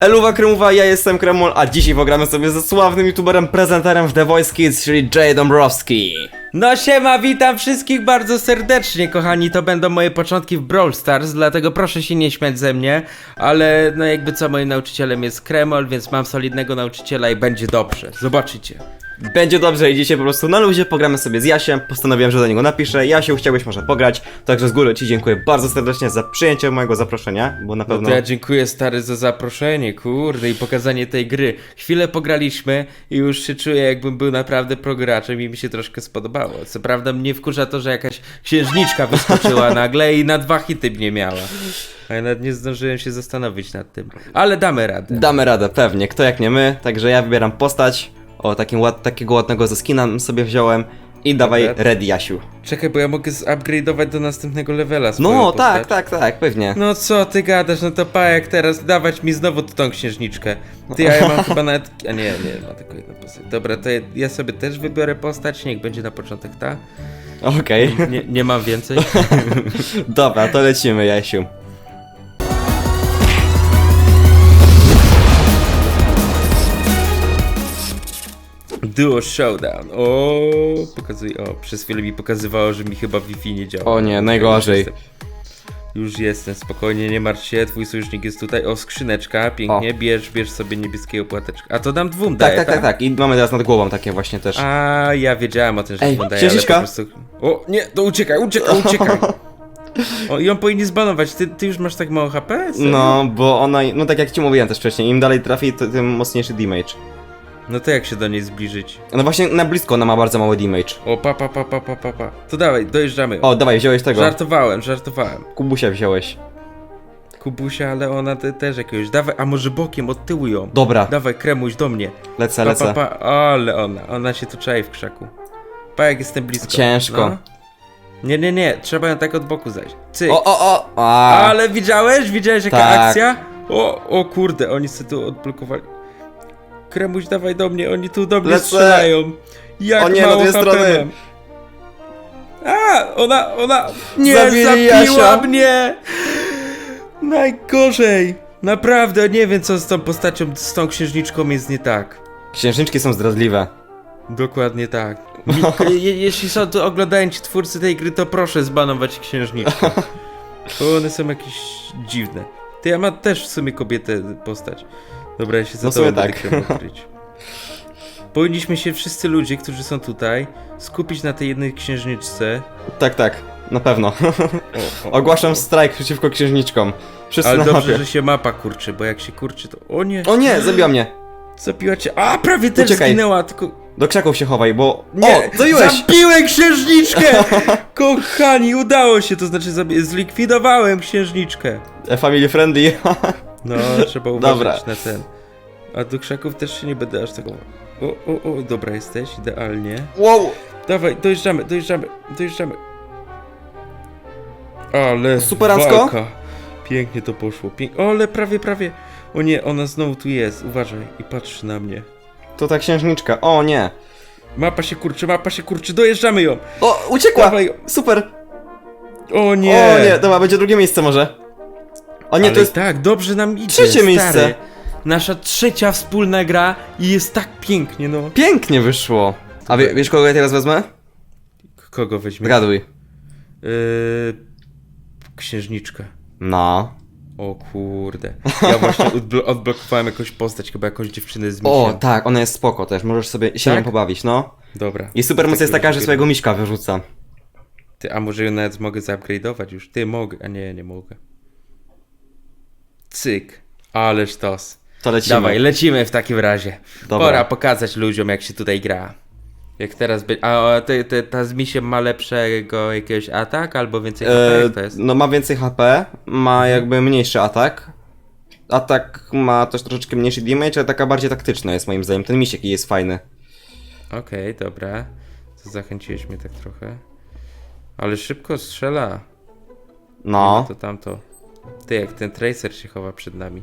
Eluwa Kremowa, ja jestem Kremol, a dzisiaj pogramy sobie ze sławnym youtuberem, prezenterem w The Voice Kids, czyli Jay Dombrowski. No siema, witam wszystkich bardzo serdecznie, kochani, to będą moje początki w Brawl Stars, dlatego proszę się nie śmiać ze mnie, ale no jakby co, moim nauczycielem jest Kremol, więc mam solidnego nauczyciela i będzie dobrze, zobaczycie. Będzie dobrze i dzisiaj po prostu na luzie pogramy sobie z Jasiem, postanowiłem, że do niego napiszę. Jasiu, chciałbyś może pograć, także z góry Ci dziękuję bardzo serdecznie za przyjęcie mojego zaproszenia, bo na No pewno... to ja dziękuję stary za zaproszenie, kurde, i pokazanie tej gry. Chwilę pograliśmy i już się czuję jakbym był naprawdę prograczem i mi się troszkę spodobało. Co prawda mnie wkurza to, że jakaś księżniczka wyskoczyła nagle i na dwa hity mnie miała. A ja nawet nie zdążyłem się zastanowić nad tym. Ale damy radę. Damy radę, pewnie, kto jak nie my, także ja wybieram postać. O, takim ład, takiego ładnego ze skina sobie wziąłem. I dawaj Dobra. ready, Jasiu. Czekaj, bo ja mogę zupgrade'ować do następnego levela swoją No, postać. tak, tak, tak, pewnie. No co ty gadasz, no to pa jak teraz dawać mi znowu tą księżniczkę. Ty, a ja mam chyba nawet... A nie, nie, ma tylko jedną postać. Dobra, to ja- ja sobie też wybiorę postać, niech będzie na początek ta. Okej, Nie, nie mam więcej. dobra, to lecimy, Jasiu. Duo Showdown. O, pokazuj. O, przez chwilę mi pokazywało, że mi chyba Wi-Fi nie działa. O nie, najgorzej. Już jestem, już jestem, spokojnie, nie martw się, twój sojusznik jest tutaj. O, skrzyneczka, pięknie, bierz, bierz sobie niebieskiego płateczka. A to dam dwóm Tak, daję, tak, tak, tak. I mamy teraz nad głową takie właśnie też. A ja wiedziałem o tym, że Ej, dwóm daję, ale księżniczka? prostu... O, nie, to uciekaj, uciekaj, uciekaj. O, i on powinien zbanować. Ty, ty już masz tak mało HP? Serio? No, bo ona, no tak jak ci mówiłem też wcześniej, im dalej trafi, to, tym mocniejszy damage. No to jak się do niej zbliżyć? No właśnie na blisko ona ma bardzo mały damage. O, pa, pa, pa, pa, pa, pa, pa. To dawaj, dojeżdżamy. O, dawaj, wziąłeś tego. Żartowałem, żartowałem. Kubusia wziąłeś. Kubusia, ale ona te, też jakiegoś. Dawaj, a może bokiem od tyłu ją. Dobra, Dawaj, kremuś do mnie. lecę, Pa, pa, lecę. pa. Ale ona, ona się tu czai w krzaku. Pa, jak jestem blisko. Ciężko. No. Nie, nie, nie, trzeba ją tak od boku zajść. Cyk. O, o, o! A, Ale widziałeś? Widziałeś jaka Tak. akcja? O, o kurde, oni sobie tu odblokowali. Kremuś, dawaj do mnie, oni tu do mnie Lecę. strzelają. Jak O nie, na mało dwie HP strony. mam. A, ona, ona... Nie, Zabili zabiła Jasia. mnie! Najgorzej! Naprawdę, nie wiem co z tą postacią, z tą księżniczką jest nie tak. księżniczki są zdradliwe. Dokładnie tak. Je, je, jeśli są tu oglądają ci twórcy tej gry, to proszę zbanować księżniczkę. Bo one są jakieś dziwne. Ty, ja ma też w sumie kobietę postać. Dobra, ja się za No sumie będę tak. ukryć. Powinniśmy się wszyscy ludzie, którzy są tutaj, skupić na tej jednej księżniczce. Tak, tak, na pewno. O, o, Ogłaszam strajk przeciwko księżniczkom. Wszyscy Ale na dobrze, mapie. że się mapa kurczy, bo jak się kurczy, to... O nie! O nie, zabiła mnie. Zabiła cię... A, prawie też Uciekaj. zginęła, tylko... Do krzaków się chowaj, bo... Nie, O, zabiłeś! zabiłem księżniczkę! Kochani, udało się, to znaczy zlikwidowałem księżniczkę. E, Family friendly. No, trzeba uważać Dobra. na ten. A do krzaków też się nie będę aż tego... O, o, o, dobra jesteś, idealnie. wow! Dawaj, dojeżdżamy, dojeżdżamy, dojeżdżamy. Ale Superancko? walka. Pięknie to poszło, pięk... O, ale prawie, prawie. O nie, ona znowu tu jest, uważaj i patrzy na mnie. To ta księżniczka. O nie. Mapa się kurczy, mapa się kurczy, dojeżdżamy ją. O, uciekła! Dawaj. Super! O nie. O nie, dobra, będzie drugie miejsce może. O nie, Ale to jest... tak, dobrze nam idzie. trzecie stary. miejsce. Nasza trzecia wspólna gra i jest tak pięknie, no. Pięknie wyszło. A wie, wiesz kogo ja teraz wezmę? K- Kogo weźmie? Zgaduj. Yy, księżniczkę. No. O kurde. Ja właśnie odblo- odblokowałem jakąś postać, chyba jakąś dziewczynę z O, misiem. tak, ona jest spoko też, możesz sobie się Tak? nią pobawić, no. Dobra. I super moc jest Takiego taka, że swojego miśka wyrzuca. Ty, a może ją nawet mogę zupgrade'ować już? Ty, mogę. A nie, nie mogę. Cyk. Ależ tos. To lecimy. Dawaj, lecimy w takim razie. Dobra. Pora pokazać ludziom, jak się tutaj gra. Jak teraz by... A te, te, ta z misiem ma lepszego jakiegoś atak albo więcej HP? E, Jak to jest? no ma więcej HP, ma jakby mniejszy atak. Atak ma też troszeczkę mniejszy damage, ale taka bardziej taktyczna jest moim zdaniem. Ten misiek jest fajny. Okej, dobra. To zachęciłeś mnie tak trochę. Ale szybko strzela. No, To tamto. Ty, jak ten tracer się chowa przed nami.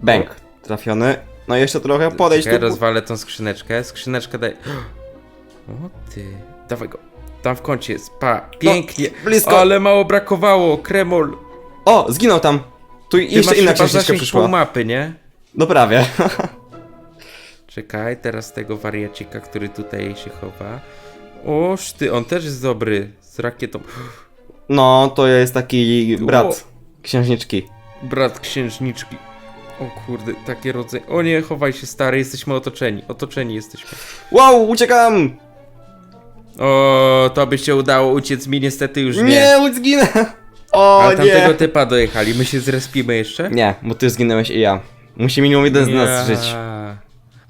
bęk trafiony. No jeszcze trochę, podejść Czekaj, tu. rozwalę tą skrzyneczkę. Skrzyneczka daj... O ty. Dawaj go. Tam w kącie jest. Pa. Pięknie. No, blisko. Ale mało brakowało. Kremol. O, zginął tam. Tu Ty jeszcze masz inna chyba księżniczka zasięg przyszła. pół mapy, nie? No prawie. Czekaj, teraz tego wariacika, który tutaj się chowa. Oż ty, on też jest dobry. Z rakietą. No, to jest taki brat księżniczki. Brat księżniczki. O kurde, takie rodzenie. O nie, chowaj się stary, jesteśmy otoczeni. Otoczeni jesteśmy. Wow, uciekam! O, to by się udało uciec mi niestety już nie. Nie, zginę! O A tamtego nie! typa dojechali. My się zrespimy jeszcze? Nie, bo ty zginęłeś i ja. Musi minimum jeden z nas Ja.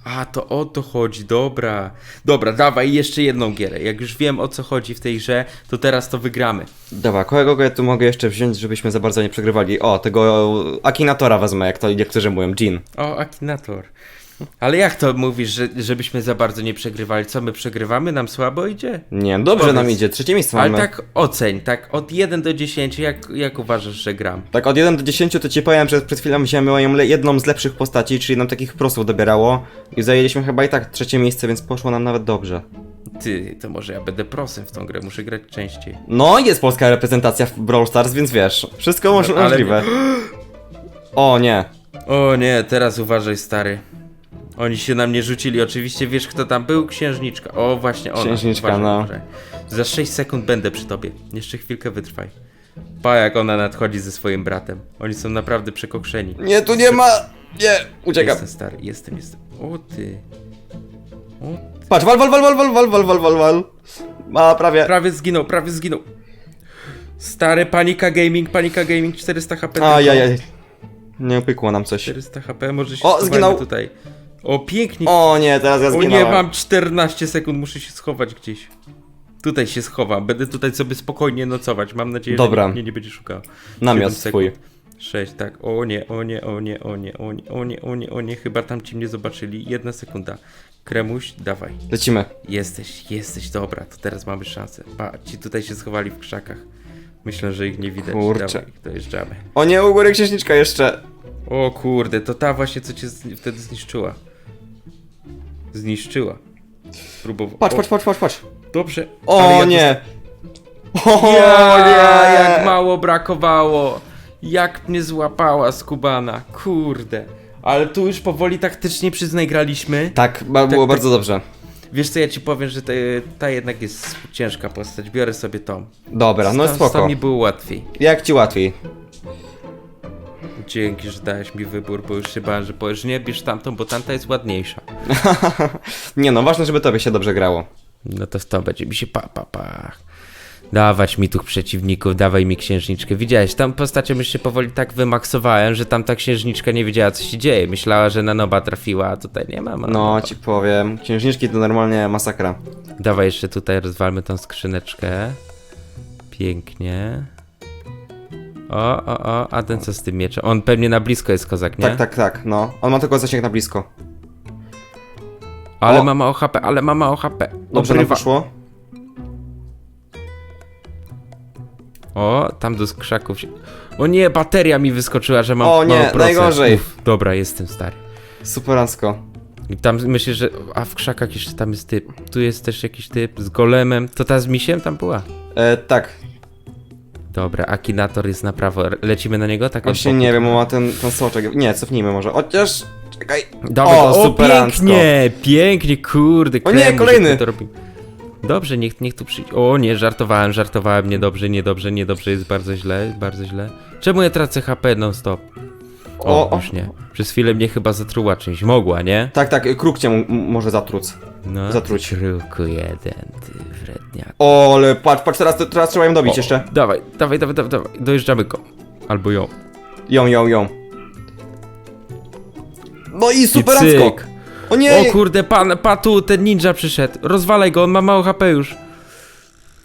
A, to o to chodzi, dobra. Dobra, dawaj jeszcze jedną gierę. Jak już wiem o co chodzi w tej grze, to teraz to wygramy. Dobra, kogo ja tu mogę jeszcze wziąć, żebyśmy za bardzo nie przegrywali? O, tego Akinatora wezmę, jak to niektórzy mówią, Jean. O, Akinator. Ale jak to mówisz, że, żebyśmy za bardzo nie przegrywali? Co, my przegrywamy? Nam słabo idzie? Nie, dobrze Powiedz. nam idzie, trzecie miejsce Ale mamy. tak oceń, tak od 1 do 10, jak, jak uważasz, że gram? Tak od 1 do 10 to ci powiem, że przed chwilą wziąłem moją le- jedną z lepszych postaci, czyli nam takich prosów dobierało i zajęliśmy chyba i tak trzecie miejsce, więc poszło nam nawet dobrze. Ty, to może ja będę prosem w tą grę, muszę grać częściej. No, jest polska reprezentacja w Brawl Stars, więc wiesz, wszystko No, ale- możliwe. O nie, O nie, teraz uważaj, stary. Oni się na mnie rzucili, oczywiście wiesz kto tam był? Księżniczka. O, właśnie ona. Księżniczka, uważaj, no. uważaj. Za 6 sekund będę przy tobie. Jeszcze chwilkę wytrwaj. Pa, jak ona nadchodzi ze swoim bratem. Oni są naprawdę przekokszeni. nie, tu nie ma, nie, uciekam. Jestem stary, jestem, jestem. O ty. O, Patrz, wal, wal, wal, wal, wal, wal, wal, wal, wal, wal. Ma prawie. prawie zginął, prawie zginął. Stary, panika gaming, panika gaming, 400 HP. tylko. Ajajaj. Nie upykło nam coś. 400 HP, może się O, schowajmy zginął. tutaj. O, pięknie. O nie, teraz ja O zginąłem. nie, mam 14 sekund, muszę się schować gdzieś. Tutaj się schowam, będę tutaj sobie spokojnie nocować. Mam nadzieję, Dobra. że nikt mnie nie będzie szukał. Namiot 7 swój. sekund. 6, tak. O nie, o nie, o nie, o nie, o nie, o nie, o nie, o nie. Chyba tam ci mnie zobaczyli. Jedna sekunda. Kremuś, dawaj. Lecimy. Jesteś, jesteś, dobra, to teraz mamy szansę. Pa, ci tutaj się schowali w krzakach. Myślę, że ich nie widać. Kurczę. Dawaj, dojeżdżamy. O nie, u góry księżniczka jeszcze. O kurde, to ta właśnie, co cię zni- wtedy zniszczyła. Zniszczyła. Spróbował. Patrz, patrz, patrz, patrz, patrz. Dobrze. O ale ja nie. O Ja, nie. jak mało brakowało. Jak mnie złapała skubana. Kurde. Ale tu już powoli taktycznie przyznaj graliśmy. Tak, ba- było tak. bardzo dobrze. Wiesz co, ja ci powiem, że te, ta jednak jest ciężka postać. Biorę sobie tą. Dobra, no Z tą- Z spoko. tą mi było łatwiej. Jak ci łatwiej? Dzięki, że dałeś mi wybór, bo już się bałem, że powiesz nie, bierz tamtą, bo tamta jest ładniejsza. Nie no, ważne, żeby tobie się dobrze grało. No to w to będzie mi się pa, pa, pa. Dawać mi tych przeciwników, dawaj mi księżniczkę. Widziałeś, tam postacią już się powoli tak wymaksowałem, że tam ta księżniczka nie wiedziała co się dzieje. Myślała, że na noba trafiła, a tutaj nie ma. No, ci powiem. Księżniczki to normalnie masakra. Dawaj jeszcze tutaj rozwalmy tą skrzyneczkę. Pięknie. O, o, o, a ten co z tym mieczem? On pewnie na blisko jest kozak, nie? Tak, tak, tak, no. On ma tylko zasięg na blisko. Ale O. mama o HP, ale mama o HP. Dobrze nam Obrywa. poszło. O, tam do krzaków się... O nie, bateria mi wyskoczyła, że mam O nie, procent. najgorzej. Uf, dobra, jestem stary. Superancko. I tam myślę, że... A w krzakach jeszcze tam jest typ. Tu jest też jakiś typ z golemem. To ta z misiem tam była? E, tak. Dobra, Akinator jest na prawo. Lecimy na niego? Tak Właśnie nie wiem, on ma ten, ten soczek. Nie, cofnijmy może. Chociaż... Czekaj. Dawaj, O, o, o superancko. pięknie, pięknie, kurde. O nie, kolejny. to robi. Dobrze, niech, niech tu przyjdzie. O nie, żartowałem, żartowałem, niedobrze, niedobrze, niedobrze, jest bardzo źle, bardzo źle. Czemu ja tracę HP non stop? O, O, już nie. Przez chwilę mnie chyba zatruła czymś, mogła, nie? Tak, tak, kruk cię m- może zatruc. No, Zatruć. Kruku jeden, ty wredniak. O, ale patrz, patrz, teraz, teraz trzeba ją dobić O, jeszcze. Dawaj, dawaj, dawaj, dawaj, dawaj, dojeżdżamy go. Albo ją. Ją, ją, ją. No i I superancko. cyk. O nie! O kurde, pan, patu, ten ninja przyszedł. Rozwalaj go, on ma mało HP już.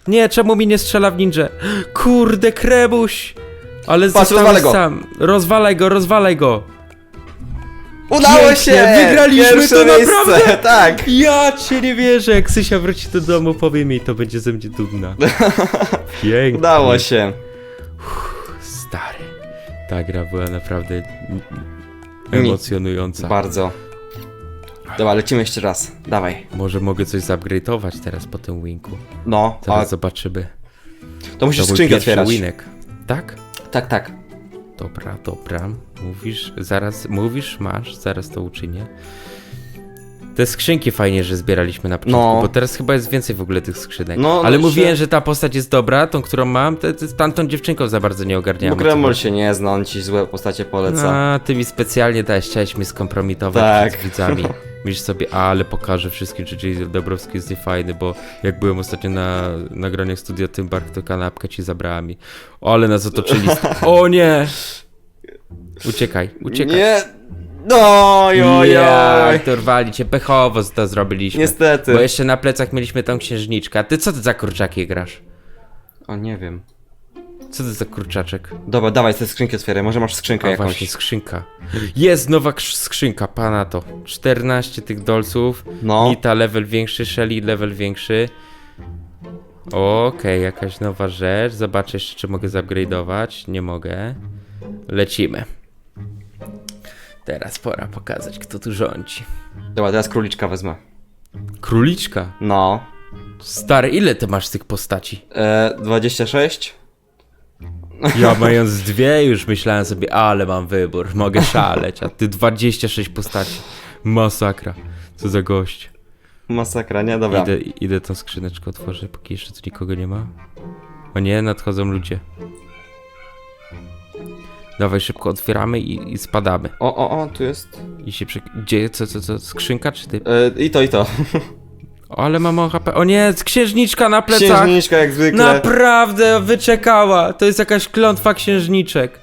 Nie, czemu mi nie strzela w ninja? Kurde, krebuś! Ale Patrz, rozwalę go. sam. Rozwalaj go, rozwalaj go. Udało Pięknie, się! wygraliśmy Pierwsze to miejsce, naprawdę! Tak! Ja cię nie wierzę, jak Sysia wróci do domu, powiem jej, to będzie ze mnie dumna. Pięknie. Udało się. Stary. Ta gra była naprawdę emocjonująca. Bardzo. Dobra, lecimy jeszcze raz. Dawaj. Może mogę coś zupgrade'ować teraz po tym winku. No, a Zaraz zobaczymy. to musisz To skrzynkę pierwszy otwierać. winek. Tak? Tak, tak. Dobra, dobra. Mówisz, zaraz, mówisz, masz, zaraz to uczynię. Te skrzynki fajnie, że zbieraliśmy na początku, No. bo teraz chyba jest więcej w ogóle tych skrzynek. No, Ale no mówiłem, się- że ta postać jest dobra, tą, którą mam, to, to z tamtą dziewczynką za bardzo nie ogarniamy. Bo Kremol się nie zna, on ci złe postacie poleca. A, ty mi specjalnie dałeś, chciałeś mnie skompromitować Tak. przed widzami. Myślisz sobie, ale pokażę wszystkim, że Jay Dobrowski jest niefajny, bo jak byłem ostatnio na nagraniach studia Tymbark, to kanapkę ci zabrała mi. O, ale nas otoczyli. O nie! Uciekaj, uciekaj. Nie! No, oj, Ja, oj. dorwali cię, pechowo to zrobiliśmy. Niestety. Bo jeszcze na plecach mieliśmy tą księżniczkę. A ty co ty za kurczaki grasz? O, nie wiem. Co ty za kurczaczek? Dobra, dawaj te skrzynki otwieraj, może masz skrzynkę A jakąś. właśnie, skrzynka. Jest nowa krz- skrzynka, pana to. 14 tych dolców. No. Nita level większy, Shelly level większy. Okej, jakaś nowa rzecz. Zobaczę jeszcze, czy mogę zupgrade'ować. Nie mogę. Lecimy. Teraz pora pokazać, kto tu rządzi. Dobra, teraz króliczka wezmę. Króliczka. No. Stary, ile ty masz tych postaci? E, 26? Ja mając dwie już myślałem sobie, ale mam wybór, mogę szaleć, a ty 26 postaci. Masakra. Co za gość. Masakra, nie? Dobra. Idę, idę tą skrzyneczkę otworzę, póki jeszcze tu nikogo nie ma. O nie, nadchodzą ludzie. Dawaj, szybko otwieramy i, i spadamy. O, o, o, tu jest. I się przy... Gdzie, co, co, co, skrzynka czy ty? E, I to, i to. O, ale mam mało HP. O nie, księżniczka na plecach! Księżniczka jak zwykle. Naprawdę wyczekała! To jest jakaś klątwa księżniczek.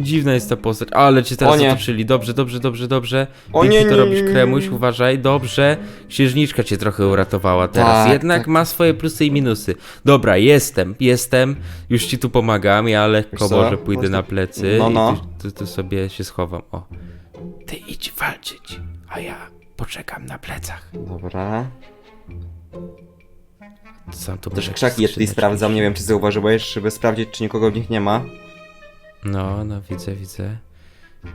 Dziwna jest ta postać, ale cię teraz O nie. Dobrze, dobrze, dobrze, dobrze. O Pięknie nie, to nie, robisz, nie, nie, Kremuś, nie. uważaj. Dobrze. Księżniczka cię trochę uratowała teraz. Tak, Jednak tak. ma swoje plusy i minusy. Dobra, jestem, jestem. Już ci tu pomagam. Ja lekko Wiesz co? może pójdę na plecy No, no. i tu, tu, tu sobie się schowam. O. Ty idź walczyć, a ja poczekam na plecach. Dobra. Sam tu Też krzaki tutaj skrzyneczki. sprawdzam, nie wiem czy zauważyłeś, żeby sprawdzić czy nikogo w nich nie ma. No, no widzę, widzę.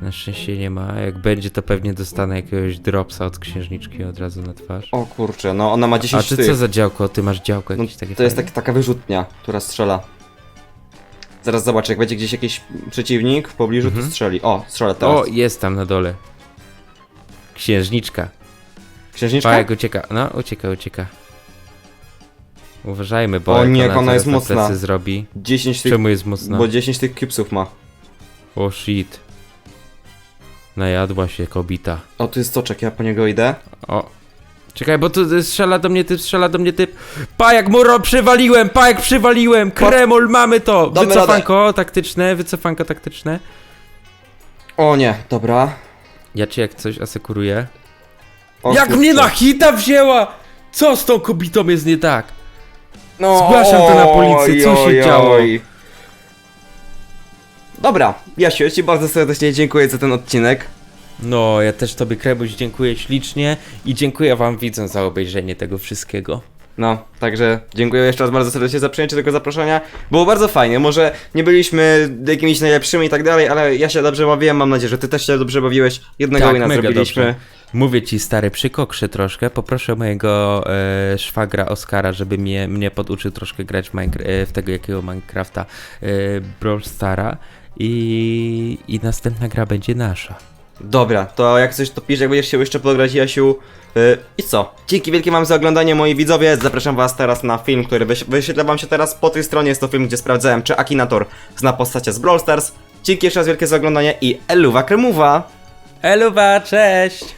Na szczęście nie ma. Jak będzie, to pewnie dostanę jakiegoś dropsa od księżniczki od razu na twarz. O kurczę, no ona ma A 10 ty tych. co za działko? Ty masz działko no, jakieś takie to jest fajne? tak, taka wyrzutnia, która strzela. Zaraz zobaczę, jak będzie gdzieś jakiś przeciwnik w pobliżu, to strzeli. O, strzela teraz. Mhm. O, jest tam na dole. Księżniczka. Księżniczka? Pa, jak ucieka. No, ucieka, ucieka. Uważajmy, bo O jak nie, jak ona jest na mocna. plecy zrobi. 10 tych, Czemu jest mocna? bo 10 tych cubesów ma. O shit. Najadła się kobita. O, tu jest soczek, ja po niego idę. O. Czekaj, bo tu strzela do mnie typ, strzela do mnie typ. Pa, jak muro przywaliłem, pa, jak przywaliłem. Kremol, mamy to. Damy Wycofanko taktyczne, wycofanko taktyczne. O nie, dobra. Ja ci jak coś asekuruję. O, jak kurczę. mnie na hita wzięła! Co z tą kobietą jest nie tak? No, Zgłaszam to na policję, co się działo? Dobra, Jasiu, ja ci bardzo serdecznie dziękuję za ten odcinek. No, ja też tobie Krebuś dziękuję ślicznie i dziękuję wam widzom za obejrzenie tego wszystkiego. No, także dziękuję jeszcze raz bardzo serdecznie za przyjęcie tego zaproszenia. Było bardzo fajnie, może nie byliśmy jakimiś najlepszymi i tak dalej, ale ja się dobrze bawiłem, mam nadzieję, że ty też się dobrze bawiłeś. Jednego wina zrobiliśmy. dobrze. Mówię ci, stary, przykokrzę troszkę. Poproszę mojego e, szwagra Oskara, żeby mnie, mnie poduczył troszkę grać w, Minecra- e, w tego jakiego Minecrafta e, Brawl Stara. I, I następna gra będzie nasza. Dobra, to jak coś to pisz, jak będziesz chciał jeszcze pograć Jasiu. Yy, I co? Dzięki wielkie wam za oglądanie moi widzowie. Zapraszam was teraz na film, który wyś- wyświetla wam się teraz po tej stronie. Jest to film, gdzie sprawdzałem, czy Akinator zna postacie z Brawl Stars. Dzięki jeszcze raz wielkie za oglądanie i eluwa kremuwa! Eluwa, cześć!